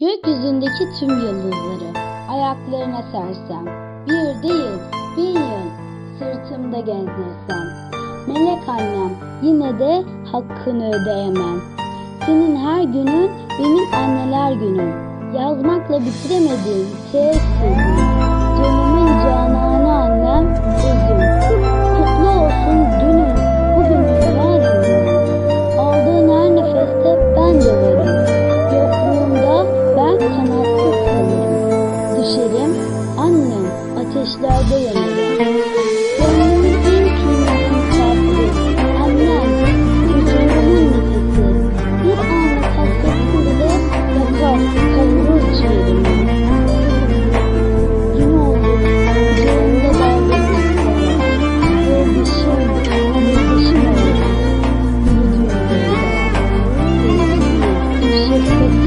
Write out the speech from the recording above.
Gökyüzündeki tüm yıldızları ayaklarına sersem, bir değil bin yıl sırtımda gezdirsem, melek annem yine de hakkını ödeyemem. Senin her günün benim anneler günüm, yazmakla bitiremediğim tek annem ateşlerde yanıyor. Gönlümün en kıymetli misafiri, annem, çocuğumun nefesi. Bir anlık hasretim bile yakar, kavurur ciğerimi. Gün oldu, ciğerimde bağladı. Gördüşüm, nefesim olur. Yürüdüğümde, sevgili, şefkatli.